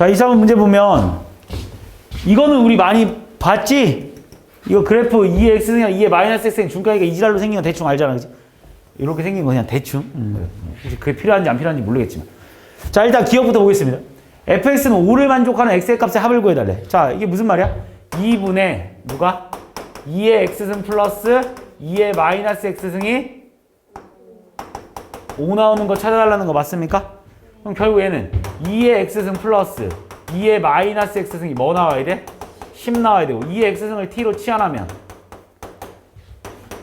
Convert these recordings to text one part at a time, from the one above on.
자, 23번 문제 보면 이거는 우리 많이 봤지? 이거 그래프 2의 x승이랑 2의 마이너스 x승 중간이가 이지랄로 생긴 거 대충 알잖아. 그지? 이렇게 생긴 거 그냥 대충. 음. 혹시 그게 필요한지 안 필요한지 모르겠지만. 자, 일단 기억부터 보겠습니다. fx는 5를 만족하는 x의 값의 합을 구해달래. 자, 이게 무슨 말이야? 2분의 누가? 2의 x승 플러스 2의 마이너스 x승이 5 나오는 거 찾아달라는 거 맞습니까? 그럼 결국 얘는 2의 x승 플러스 2의 마이너스 x승이 뭐 나와야 돼? 10 나와야 되고 2의 x승을 t로 치환하면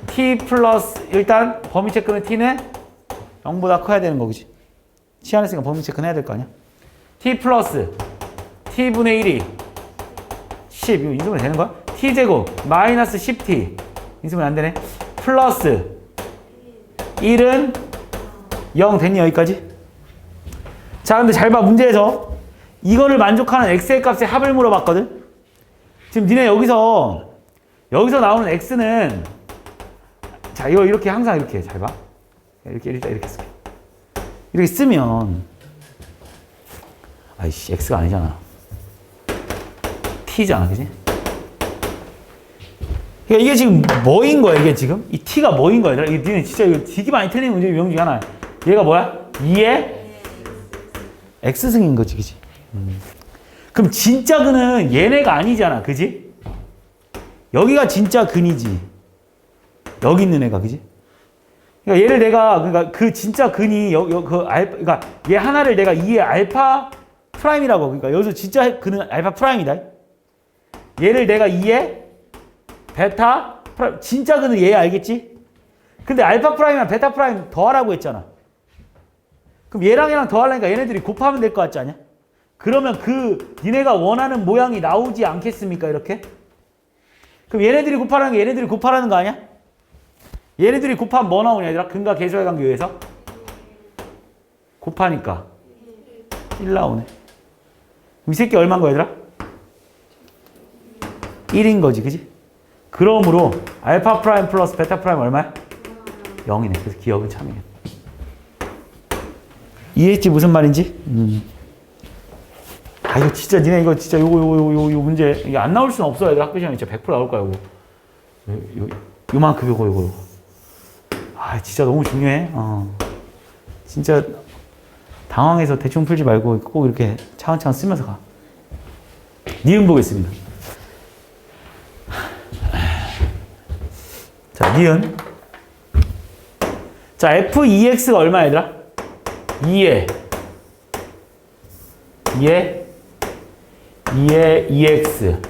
t 플러스 일단 범위 체크는 t는 0보다 커야 되는 거지. 치환했으니까 범위 체크는 해야 될 거 아니야? t 플러스 t분의 1이 10 이거 인수분 되는 거야? t 제곱 마이너스 10t 인수분 안 되네. 플러스 1은 0 됐니 여기까지? 자 근데 잘 봐 문제에서 이거를 만족하는 x의 값의 합을 물어봤거든 지금 니네 여기서 여기서 나오는 x는 자 이거 이렇게 항상 이렇게 잘 봐 이렇게 일단 이렇게 쓸게 이렇게 쓰면 아이씨 x가 아니잖아 t잖아 그지? 그러니까 이게 지금 뭐인 거야 이게 지금? 이 t가 뭐인 거야? 이게 니네 진짜 이거 되게 많이 틀리는 문제 유형 중에 하나야 얘가 뭐야? 2의 x승인 거지 그지? 음. 그럼 진짜 근은 얘네가 아니잖아 그지? 여기가 진짜 근이지 여기 있는 애가 그지? 그러니까 얘를 내가 그러니까 그 진짜 근이 여그 알파 그러니까 얘 하나를 내가 2의 알파 프라임이라고 그러니까 여기서 진짜 근은 알파 프라임이다 얘를 내가 2의 베타 프라임 진짜 근은 얘 알겠지? 근데 알파 프라임이랑 베타 프라임 더하라고 했잖아 그럼 얘랑 얘랑 더하려니까 얘네들이 곱하면 될 것 같지 않냐? 그러면 그 니네가 원하는 모양이 나오지 않겠습니까? 이렇게? 그럼 얘네들이 곱하라는 게 얘네들이 곱하라는 거 아니야? 얘네들이 곱하면 뭐 나오냐? 근과 계수의 관계 위해서 곱하니까 1 나오네. 이 새끼 얼마인 거야 얘들아? 1인 거지 그지? 그러므로 알파 프라임 플러스 베타 프라임 얼마야? 0이네. 그래서 기억은 참이네. 이해했지 무슨 말인지? 음. 아 이거 진짜 니네 이거 진짜 요거 요거 요거 요 문제 이게 안 나올 수는 없어 애들 학교 시험에 진짜 100% 나올 거야 요거 요, 요, 요만큼 요거 요거. 아 진짜 너무 중요해 어. 진짜 당황해서 대충 풀지 말고 꼭 이렇게 차근차근 쓰면서 가 니은 보겠습니다 자 니은 자 f2x가 얼마 얘들아? 2에 2에 2에 2x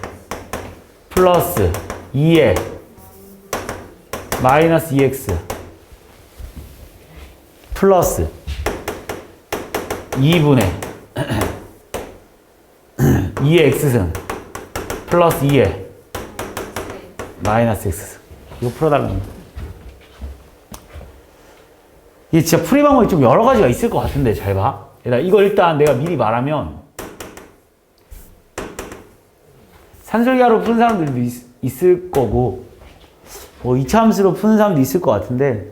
플러스 2에 마이너스 2x 플러스 2분의 2의 x승 플러스 2의 마이너스 x승. 이거 풀어달라는 거 이게 진짜 풀이 방법이 좀 여러 가지가 있을 것 같은데 잘 봐. 이거 일단 내가 미리 말하면 산술기하로 푸는 사람들도 있, 을 거고 뭐 2차 함수로 푸는 사람도 있을 것 같은데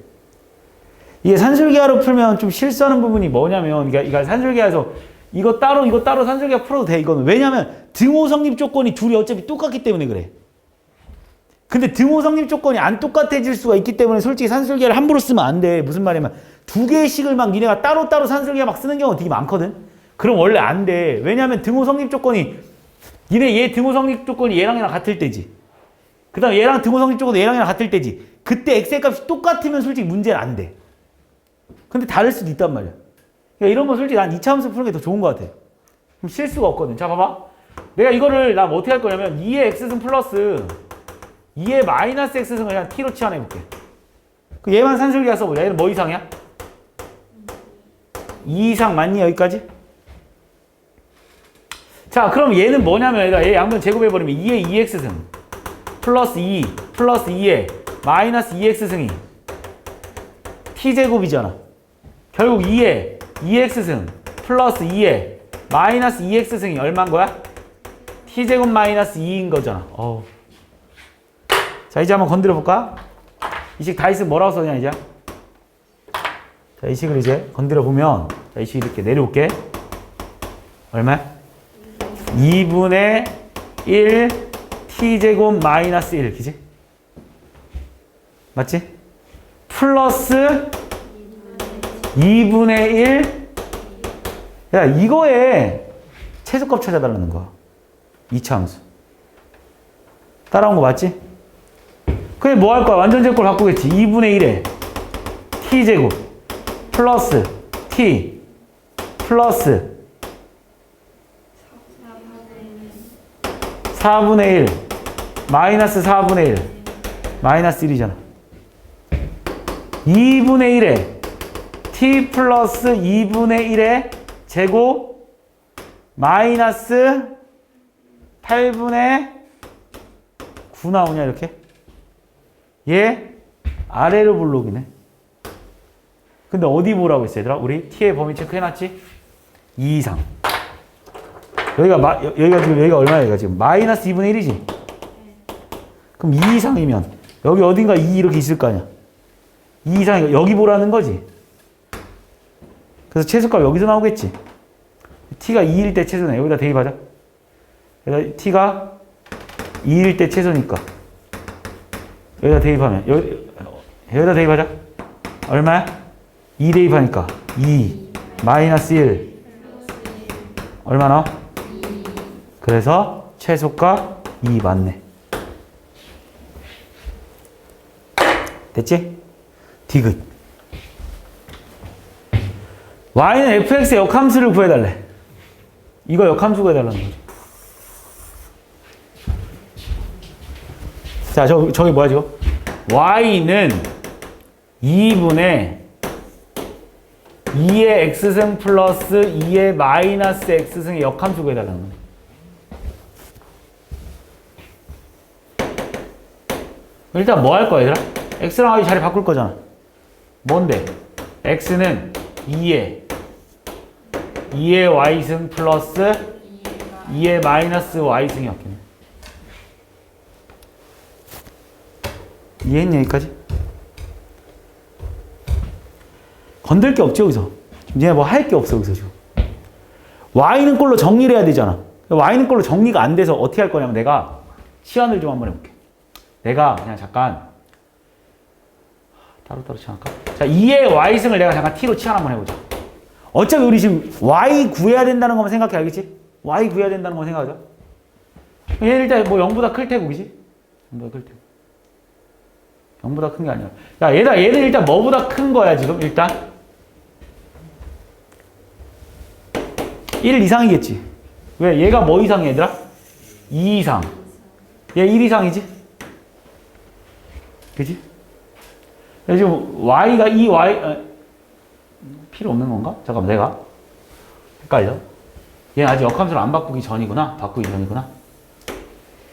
이게 산술기하로 풀면 좀 실수하는 부분이 뭐냐면 그러니까, 그러니까 산술기하에서 이거 따로 이거 따로 산술기하 풀어도 돼 이거는 왜냐면 등호 성립 조건이 둘이 어차피 똑같기 때문에 그래. 근데 등호 성립 조건이 안 똑같아질 수가 있기 때문에 솔직히 산술기를 함부로 쓰면 안 돼. 무슨 말이냐면 두 개의 식을 막 니네가 따로따로 산술기가 막 쓰는 경우가 되게 많거든. 그럼 원래 안 돼. 왜냐면 등호 성립 조건이 니네 얘 등호 성립 조건이 얘랑 얘랑 같을 때지. 그 다음 얘랑 등호 성립 조건이 얘랑 얘랑 같을 때지. 그때 x의 값이 똑같으면 솔직히 문제는 안 돼. 근데 다를 수도 있단 말이야. 그러니까 이런 건 솔직히 난 2차 함수 푸는 게 더 좋은 것 같아. 그럼 실수가 없거든. 자, 봐봐. 내가 이거를 나 어떻게 할 거냐면 2의 x승 플러스 2의 마이너스 x승을 그냥 t로 치환해볼게. 그 얘만 산술기가 써보자. 얘는 뭐 이상이야? 2 이상 맞니 여기까지? 자 그럼 얘는 뭐냐면 얘가 얘 양변 제곱해버리면 2의 2x승 플러스 2 플러스 2의 마이너스 2x승이 t제곱이잖아. 결국 2의 2x승 플러스 2의 마이너스 2x승이 얼마인 거야? t제곱 마이너스 2인 거잖아. 어우. 자 이제 한번 건드려 볼까? 이 식다 있으면 뭐라고 써냐 이제? 자 이 식을 이제 건드려 보면 자 이식 이렇게 내려올게 얼마? 2분의 1 t제곱 마이너스 1 그지? 맞지? 플러스 2분의 1 야, 이거에 최소값 찾아달라는 거야. 이차 함수. 따라온 거 맞지? 그냥 뭐 할 거야? 완전 제곱을 바꾸겠지. 2분의 1에 t제곱 플러스 t 플러스 4분의 1 마이너스 4분의 1 마이너스 1이잖아. 2분의 1에 t 플러스 2분의 1의 제곱 마이너스 8분의 9 나오냐 이렇게? 얘 아래로 볼록이네. 근데 어디 보라고 했어 얘들아? 우리 t의 범위 체크해놨지? 2 이상. 여기가 마, 여- 여기가 지금 여기가 얼마야 여기가 지금 마이너스 2분의 1이지? 그럼 2 이상이면 여기 어딘가 2 이렇게 있을 거 아니야? 2 이상이니까 여기 보라는 거지. 그래서 최소값 여기서 나오겠지. t가 2일 때 최소네. 여기다 대입하자. 여기다 t가 2일 때 최소니까. 여기다 대입하면 여기, 여기다 대입하자. 얼마야? 2 대입하니까 2 마이너스 1 얼마 나와? 그래서 최소값 2 맞네. 됐지? 디귿. y는 fx의 역함수를 구해달래. 이거 역함수 구해달라는 거지. 자, 저, 저기 뭐야, 지금? y는 2분의 2의 x승 플러스 2의 마이너스 x승의 역함수 구해달라는 거야. 일단 뭐 할 거야, 얘들아? x랑 y 자리 바꿀 거잖아. 뭔데? x는 2의 2의 y승 플러스 2의 마이너스 y승이 없겠네. 이해했니 여기까지? 건들 게 없죠 여기서. 이제 뭐할 게 없어 여기서 지금. y는 꼴로 정리를 해야 되잖아. y는 꼴로 정리가 안 돼서 어떻게 할 거냐면 내가 시연을 좀 한번 해볼게. 내가 그냥 잠깐 따로따로 치환할까? 자, 2의 y승을 내가 잠깐 t로 치환 한번 해보자. 어차피 우리 지금 y 구해야 된다는 것만 생각해 알겠지? y 구해야 된다는 거 생각하자. 얘는 일단 뭐 0보다 클 테고 그지? 0보다 클 테고. 0보다 큰 게 아니야. 야, 얘다 얘는 일단 뭐보다 큰 거야 지금 일단? 1 이상이겠지. 왜? 얘가 뭐 이상이야 얘들아? 2 이상. 얘 1 이상이지? 그지? 지금 y가 이 y 어, 필요 없는 건가? 잠깐만 내가 헷갈려. 얘는 아직 역함수를 안 바꾸기 전이구나. 바꾸기 전이구나.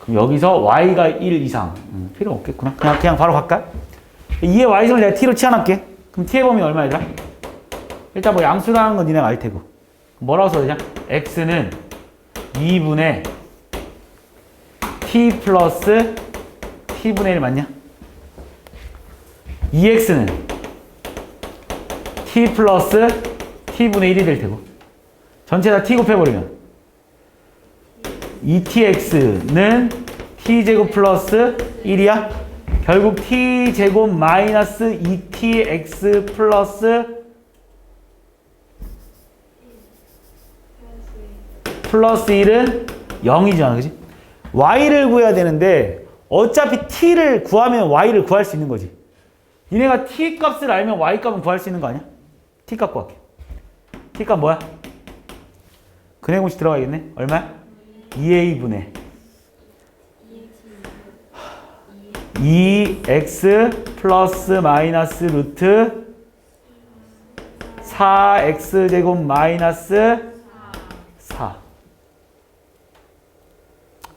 그럼 여기서 y가 1 이상 음, 필요 없겠구나. 그냥 그냥 바로 갈까? 2의 y승을 내가 t로 치환할게. 그럼 t의 범위 얼마야? 일단 뭐 양수라는 건 니네가 알 테고. 뭐라고 써야 되냐? x는 2분의 t 플러스 t분의 1 맞냐? 2x는 t 플러스 t분의 1이 될 테고 전체 다 t 곱해버리면 2tx는 t제곱 플러스 1이야? 결국 t제곱 마이너스 2tx 플러스 플러스 1은 0이잖아 그지? y를 구해야 되는데 어차피 t를 구하면 y를 구할 수 있는 거지 니네가 t 값을 알면 y 값은 구할 수 있는 거 아니야? t 값 구할게. t 값 뭐야? 근해 공식 들어가야겠네. 얼마야? 2a분의 2x 플러스 마이너스 루트 4x 제곱 마이너스 4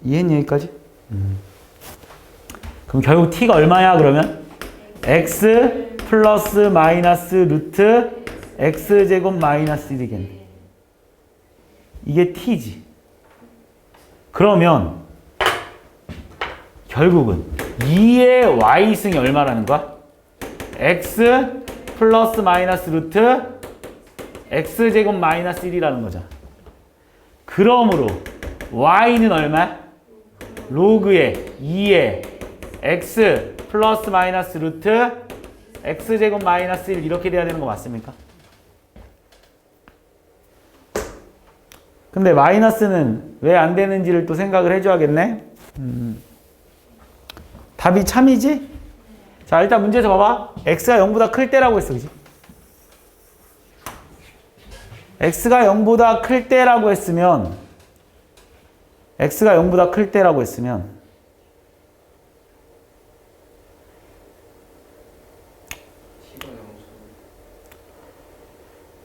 이해했니 여기까지? 음. 그럼 결국 t가 얼마야 그러면? x 플러스 마이너스 루트 x 제곱 마이너스 1이겠네. 이게 t지. 그러면 결국은 2의 y승이 얼마라는 거야? x 플러스 마이너스 루트 x 제곱 마이너스 1이라는 거잖아. 그러므로 y는 얼마? 로그에 2에 x 플러스 마이너스 루트 x제곱 마이너스 1 이렇게 돼야 되는 거 맞습니까? 근데 마이너스는 왜 안 되는지를 또 생각을 해줘야겠네. 음. 답이 참이지? 자 일단 문제에서 봐봐. x가 0보다 클 때라고 했어, 그지? x가 0보다 클 때라고 했으면 x가 0보다 클 때라고 했으면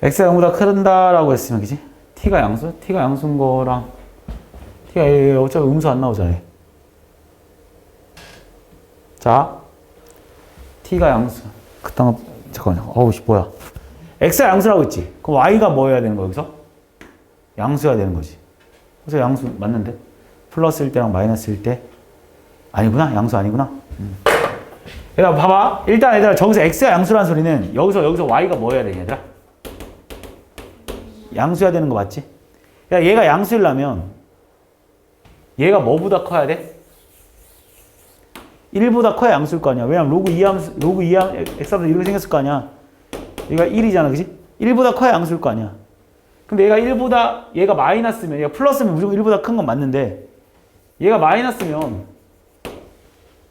x가 0보다 큰다라고 했으면 그지? T가 양수? t가 양수인 거랑 t가 얘 어차피 음수 안 나오잖아. 얘. 자, t가 양수. 그딴 거 잠깐만요. 어우 씨 뭐야? x가 양수라고 했지. 그럼 y가 뭐여야 되는 거야 여기서? 양수여야 되는 거지. 그래서 양수 맞는데? 플러스일 때랑 마이너스일 때 아니구나. 양수 아니구나. 음. 얘들아 봐봐. 일단 얘들아 저기서 x가 양수라는 소리는 여기서 여기서 y가 뭐여야 되냐 얘들아? 양수여야 되는 거 맞지? 야 얘가 양수이려면 얘가 뭐보다 커야 돼? 1보다 커야 양수일 거 아니야. 왜냐면 로그 2함수, 로그 2함, x함수 이렇게 생겼을 거 아니야. 얘가 1이잖아, 그지? 1보다 커야 양수일 거 아니야. 근데 얘가 1보다, 얘가 마이너스면, 얘가 플러스면 무조건 1보다 큰 건 맞는데, 얘가 마이너스면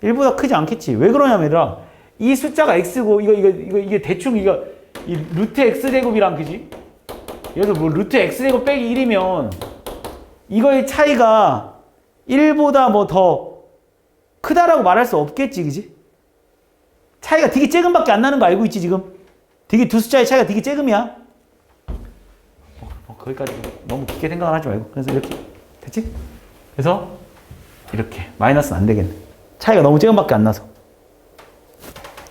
1보다 크지 않겠지. 왜 그러냐면, 얘들아, 이 숫자가 x고, 이거, 이거, 이거, 이게 대충 이거, 이 루트 x제곱이랑, 그지? 얘도 뭐 루트 x제곱 빼기 1이면, 이거의 차이가 1보다 뭐 더 크다라고 말할 수 없겠지, 그지? 차이가 되게 조금밖에 안 나는 거 알고 있지, 지금? 되게 두 숫자의 차이가 되게 조금이야. 어, 어, 거기까지 너무 깊게 생각을 하지 말고. 그래서 이렇게. 됐지? 그래서 이렇게. 마이너스는 안 되겠네. 차이가 너무 조금밖에 안 나서.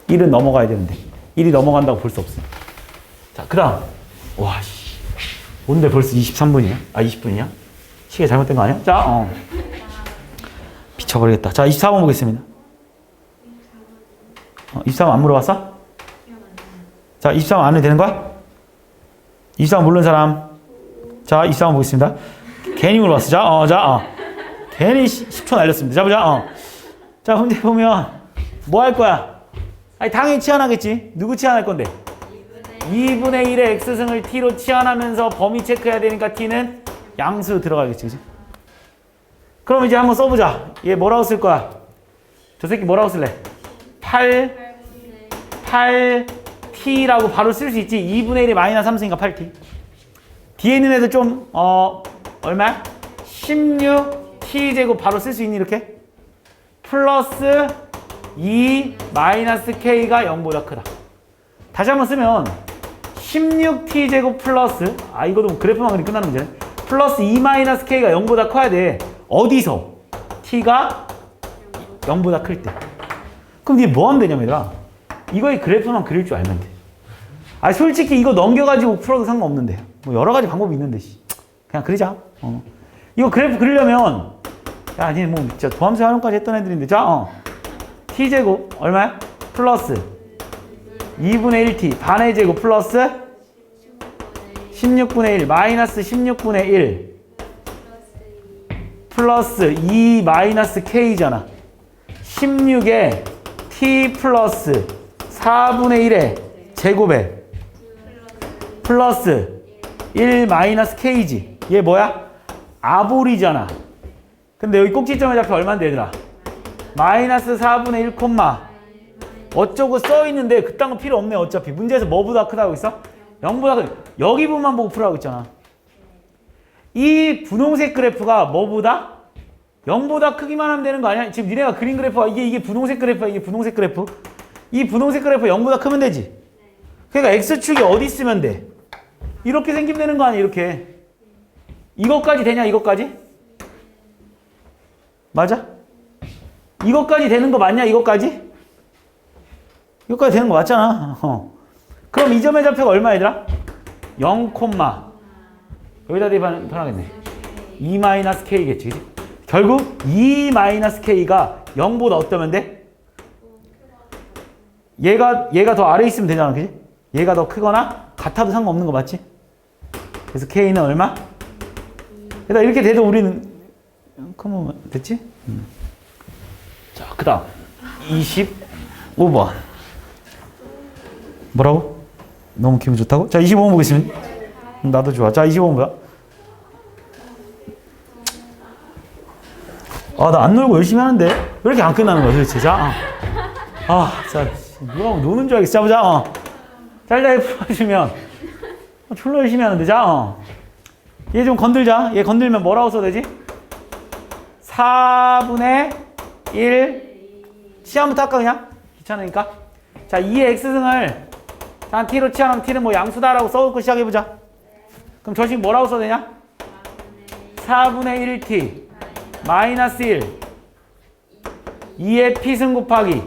1은 넘어가야 되는데. 1이 넘어간다고 볼 수 없어. 자, 그 다음. 와, 씨. 뭔데 벌써 23분이야? 아, 20분이야? 시계 잘못된 거 아니야? 자, 어. 미쳐버리겠다. 자, 24번 보겠습니다. 어, 23번 안 물어봤어? 자, 23번 안 해도 되는 거야? 23번 모르는 사람. 자, 23번 보겠습니다. 괜히 물어봤어. 자, 어, 자, 어. 괜히 10초 날렸습니다. 자, 보자, 어. 자, 문제 보면 뭐 할 거야? 아니, 당연히 치환하겠지. 누구 치환할 건데? 2분의 1의 x승을 t로 치환하면서 범위 체크해야 되니까 t는 양수 들어가겠지, 그지? 그럼 이제 한번 써보자. 얘 뭐라고 쓸 거야? 저 새끼 뭐라고 쓸래? 8, 8t라고 바로 쓸 수 있지. 2분의 1이 마이너스 3승이니까 8t. 뒤에 있는 애들 좀, 어, 얼마야? 16t제곱 바로 쓸 수 있니, 이렇게? 플러스 2 마이너스 k가 0보다 크다. 다시 한번 쓰면 16t제곱 플러스, 아, 이거도 그래프만 그리 끝나는 문제네. 플러스 2 마이너스 k가 0보다 커야 돼. 어디서? t가 0보다 클 때. 그럼 니뭐 하면 되냐면. 이거의 그래프만 그릴 줄 알면 돼. 아 솔직히 이거 넘겨가지고 풀어도 상관없는데. 뭐 여러 가지 방법이 있는데. 씨. 그냥 그리자. 어. 이거 그래프 그리려면 야, 니뭐 진짜 도함수 활용까지 했던 애들인데. 자, 어. t제곱 얼마야? 플러스 2분의 1t 반의 제곱 플러스 16분의 1 마이너스 16분의 1 플러스 2 마이너스 k잖아. 16에 t 플러스 4분의 1의 제곱에 플러스 1 마이너스 k지. 얘 뭐야? 아볼이잖아. 근데 여기 꼭지점에 잡혀 얼마인데 얘들아? 마이너스 4분의 1 콤마 어쩌고 써 있는데 그딴 거 필요 없네 어차피 문제에서 뭐보다 크다고 있어? 0보다 크 여기 부분만 보고 풀라고 했잖아. 이 분홍색 그래프가 뭐보다? 0보다 크기만 하면 되는 거 아니야? 지금 니네가 그린 그래프가 이게 이게 분홍색 그래프야 이게 분홍색 그래프 이 분홍색 그래프 0보다 크면 되지 그러니까 x축이 어디 있으면 돼? 이렇게 생기면 되는 거 아니야 이렇게 이것까지 되냐 이것까지? 맞아? 이것까지 되는 거 맞냐 이것까지? 이것까지 되는 거 맞잖아 어. 그럼 이 점의 좌표가 얼마 얘들아? 0, 여기다 대입하면 편하겠네 2 마이너스 k겠지 그치? 결국 2 마이너스 k가 0보다 어떠면 돼? 얘가 얘가 더 아래 있으면 되잖아 그지? 얘가 더 크거나 같아도 상관없는 거 맞지? 그래서 k는 얼마? 일단 이렇게 돼도 우리는 그러면 됐지? 음. 자, 그 다음 25번 뭐라고? 너무 기분 좋다고? 자, 25번 보겠습니다. 음, 나도 좋아. 자, 25번 뭐야? 아, 나 안 놀고 열심히 하는데 왜 이렇게 안 끝나는 거야, 도대체? 자, 아, 아 자, 누가 노는 줄 알겠어. 자, 보자. 어. 짤짤이 풀어주면 어, 졸라 열심히 하는데, 자, 어. 얘 좀 건들자. 얘 건들면 뭐라고 써야 되지? 4분의 1 시험부터 할까 그냥? 귀찮으니까 자 2의 x승을 자 t로 치환하면 t는 뭐 양수다라고 써놓고 시작해보자 그럼 저식 뭐라고 써야 되냐? 4분의 1t 마이너스 1 2의 p승 곱하기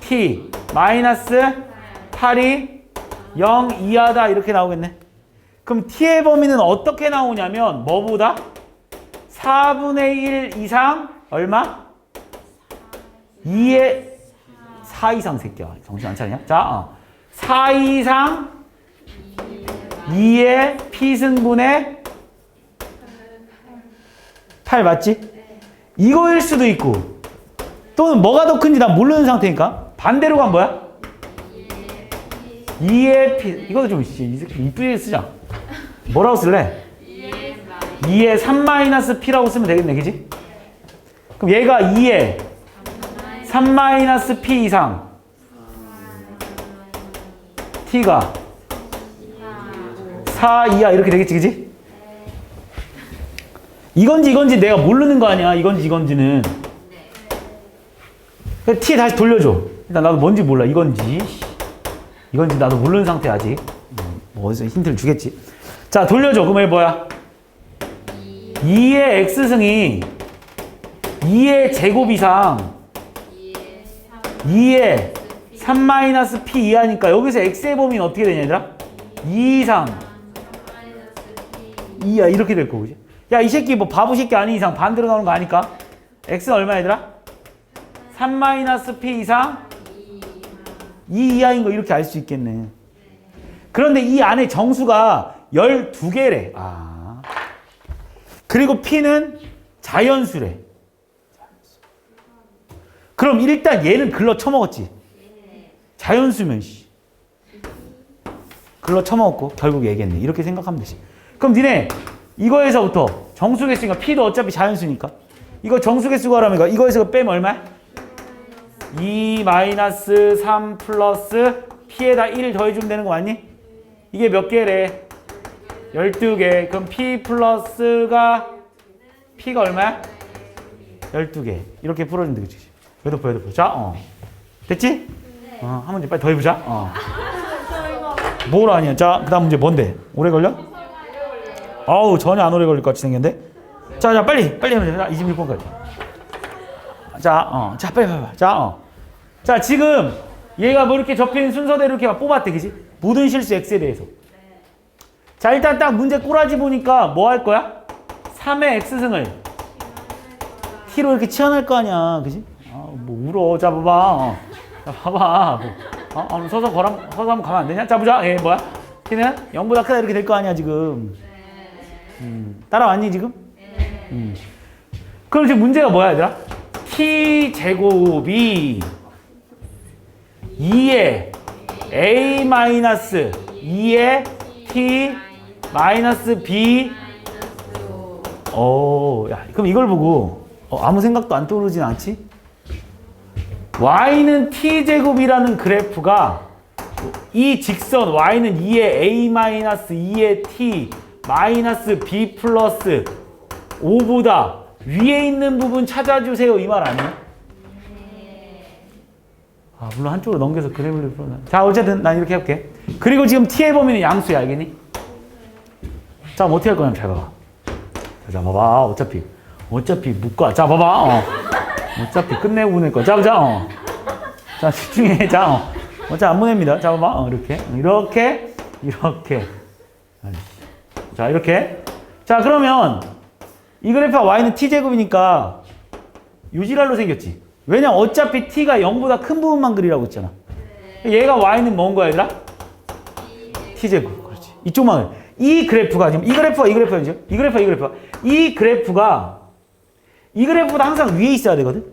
t 마이너스 8이 0 이하다 이렇게 나오겠네 그럼 t의 범위는 어떻게 나오냐면 뭐보다? 4분의 1 이상 얼마? 2의 4 이상 새끼야. 정신 안 차리냐? 자, 어. 4 이상 2의 p승분의 8 맞지? 이거일 수도 있고 또는 뭐가 더 큰지 나 모르는 상태니까 반대로 간 뭐야? 2의 p 이것도 좀 이쁘게 쓰자. 뭐라고 쓸래? 2의 3-p라고 쓰면 되겠네, 그지? 그럼 얘가 2의 3-p 이상 t가 4 이하 이렇게 되겠지, 그지? 이건지 이건지 내가 모르는 거 아니야, 이건지 이건지는. t 다시 돌려줘. 일단 나도 뭔지 몰라, 이건지. 이건지 나도 모르는 상태 아직. 음, 뭐 어디서 힌트를 주겠지. 자, 돌려줘. 얘 뭐야? 2의 x승이 2의 제곱 이상 2의 3-p 이하니까 여기서 x의 범위는 어떻게 되냐 얘들아? 2 이상 2야 이렇게 될 거고? 야이 새끼 뭐 바보 새끼 아닌 이상 반대로 나오는 거 아니까? x는 얼마 얘들아? 3-p 이상 2 이하인 거 이렇게 알 수 있겠네 그런데 이 안에 정수가 12개래 아 그리고 P는 자연수래. 그럼 일단 얘는 글러 쳐먹었지. 자연수면 씨. 글러 쳐먹었고 결국 얘기했네. 이렇게 생각하면 되지. 그럼 니네 이거에서부터 정수 개수니까 P도 어차피 자연수니까 이거 정수 개수 구하라면 이거에서 빼면 얼마야? 2 마이너스 3 플러스 P에다 1 더해주면 되는 거 맞니? 이게 몇 개래? 12개. 그럼 P 플러스가 P가 얼마야? 12개. 이렇게 풀어주면 되겠지. 여덟 번, 여덟 번. 자, 어. 됐지? 어, 한 문제 빨리 더 해보자. 어. 뭘 아니야? 자, 그 다음 문제 뭔데? 오래 걸려? 아우, 전혀 안 오래 걸릴 것 같이 생겼는데? 자, 자, 빨리, 빨리 돼. 자, 26번까지. 자, 어. 자, 빨리, 빨리. 자, 어. 자, 지금 얘가 뭐 이렇게 접힌 순서대로 이렇게 막 뽑았대, 그지? 모든 실수 X에 대해서. 자 일단 딱 문제 꼬라지 보니까 뭐 할 거야? 3의 x승을 t로 이렇게 치환할 거 아니야 그지? 아, 뭐 울어 자 봐봐 어. 자 봐봐 뭐. 어? 어, 서서 거람, 서서 한번 가면 안 되냐? 자 보자 얘 뭐야? t는 0보다 크다 이렇게 될 거 아니야 지금 음, 따라왔니 지금? 음. 그럼 지금 문제가 뭐야 얘들아? t 제곱이 2의 a 마이너스 2의 t 마이너스 b 어, 야, 그럼 이걸 보고 어, 아무 생각도 안 떠오르진 않지? Y는 t 제곱이라는 그래프가 이 직선 y는 2의 a 마이너스 2의 t 마이너스 b 플러스 5보다 위에 있는 부분 찾아주세요 이 말 아니야? 아 물론 한쪽으로 넘겨서 그래프를 풀어. 자 어쨌든 난 이렇게 해볼게. 그리고 지금 t의 범위는 양수야 알겠니? 자 어떻게 할 거냐면 잘 봐봐. 자, 자 봐봐 어차피 어차피 묶어. 자 봐봐 어. 어차피 끝내고 보낼 거야. 자 보자 어. 자 집중해 자 어. 어차피 안 보냅니다. 자 봐봐 어, 이렇게 이렇게 이렇게 자 이렇게 자 그러면 이 그래프가 y는 t 제곱이니까 유지랄로 생겼지. 왜냐 어차피 t가 0보다 큰 부분만 그리라고 했잖아. 얘가 y는 뭔 거야 얘들아? t 제곱. 그렇지. 이쪽만. 이 그래프가 지금 이 그래프가 이 그래프가 지금 이 그래프가 이 그래프가 이 그래프가 이 그래프보다 항상 위에 있어야 되거든.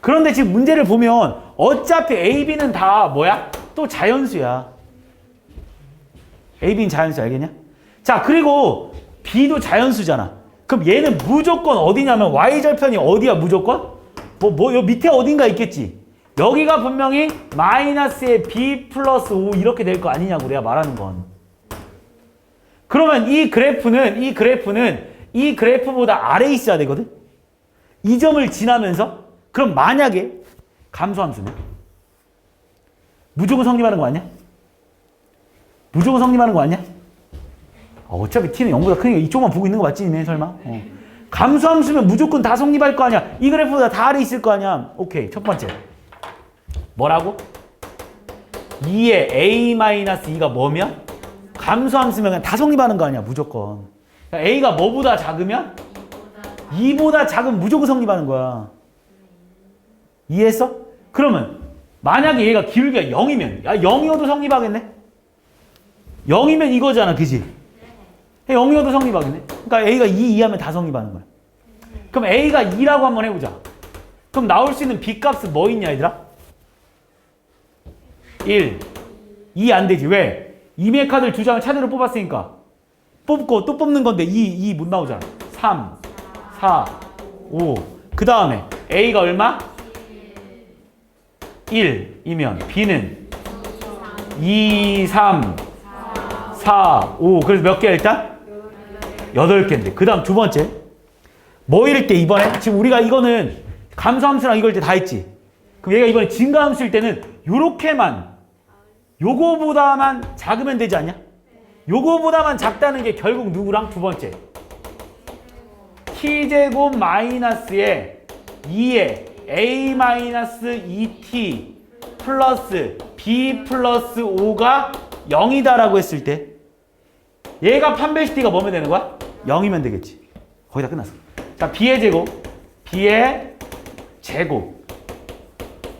그런데 지금 문제를 보면 어차피 A, B는 다 뭐야? 또 자연수야. A, B는 자연수 알겠냐? 자, 그리고 B도 자연수잖아. 그럼 얘는 무조건 어디냐면 Y절편이 어디야 무조건? 뭐, 뭐, 요 밑에 어딘가 있겠지. 여기가 분명히 마이너스의 B 플러스 5 이렇게 될 거 아니냐고 내가 말하는 건. 그러면 이 그래프는, 이 그래프는 이 그래프보다 아래에 있어야 되거든? 이 점을 지나면서? 그럼 만약에 감소함수는? 무조건 성립하는 거 아니야? 무조건 성립하는 거 아니야? 어, 어차피 t는 0보다 크니까 이쪽만 보고 있는 거 맞지, 네 설마? 어. 감소함수면 무조건 다 성립할 거 아니야? 이 그래프보다 다 아래 있을 거 아니야? 오케이, 첫 번째. 뭐라고? 2의 a-2가 뭐면? 감소함수면 그냥 다 성립하는 거 아니야, 무조건. 그러니까 a가 뭐보다 작으면? 2보다 작으면 무조건 성립하는 거야. 이해했어? 그러면 만약에 얘가 기울기가 0이면 야 0이어도 성립하겠네? 0이면 이거잖아, 그지? 0이어도 성립하겠네? 그러니까 A가 2 이하면 다 성립하는 거야. 그럼 A가 2라고 한번 해보자. 그럼 나올 수 있는 B 값은 뭐 있냐, 얘들아? 1. 2 안 되지. 왜? 이메 카드를 두 장을 차례로 뽑았으니까. 뽑고 또 뽑는 건데 2, 2 못 나오잖아. 3, 4, 5. 그 다음에 A가 얼마? 1이면 B는 2, 3, 4, 5. 그래서 몇 개야 일단? 8개인데. 그 다음 두 번째. 뭐일 때 이번에? 지금 우리가 이거는 감소함수랑 이걸 때 다 했지. 그럼 얘가 이번에 증가함수일 때는 요렇게만 요거보다만 작으면 되지 않냐? 요거보다만 작다는 게 결국 누구랑 두 번째. T제곱 마이너스에 2에 a 마이너스 2t 플러스 b 플러스 5가 0이다라고 했을 때 얘가 판별시티가 뭐면 되는 거야? 0이면 되겠지. 거의 다 끝났어. 자, b의 제곱, b의 제곱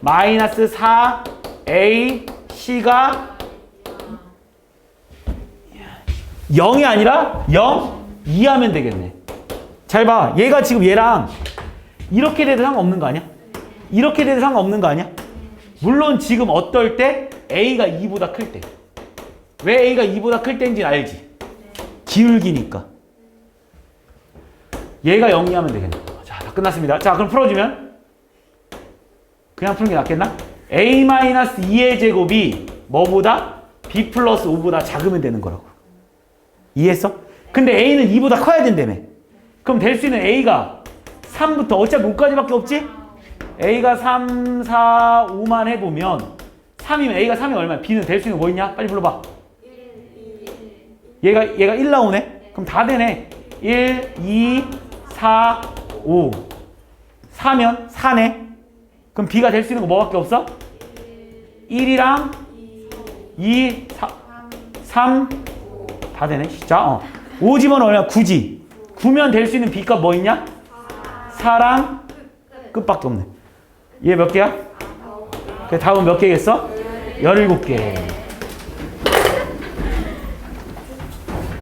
마이너스 4 a c가 0이 아니라 0 2하면 되겠네. 잘 봐. 얘가 지금 얘랑 이렇게 돼도 상관없는 거 아니야? 이렇게 돼도 상관없는 거 아니야? 물론 지금 어떨 때 A가 2보다 클 때. 왜 A가 2보다 클 때인지 알지? 기울기니까. 얘가 0이 하면 되겠네. 자, 다 끝났습니다. 자, 그럼 풀어주면 그냥 푸는 게 낫겠나? A-2의 제곱이 뭐보다? B 플러스 5보다 작으면 되는 거라고. 이해했어? 근데 A는 2보다 커야 된다며. 그럼 될 수 있는 A가 3부터 어차피 5까지밖에 없지? A가 3, 4, 5만 해보면 3이면 A가 3이 얼마야? B는 될 수 있는 거 뭐 있냐? 빨리 불러봐. 얘가 얘가 1 나오네? 그럼 다 되네. 1, 2, 4, 5. 4면 4네. 그럼 B가 될 수 있는 거 뭐밖에 없어? 1이랑 2, 4, 3, 다 되네. 자, 어. 5 집어넣으면 9지. 9면 될 수 있는 B값 뭐 있냐? 4랑 끝밖에 없네. 얘 몇 개야? 그 다음 몇 개겠어? 17개.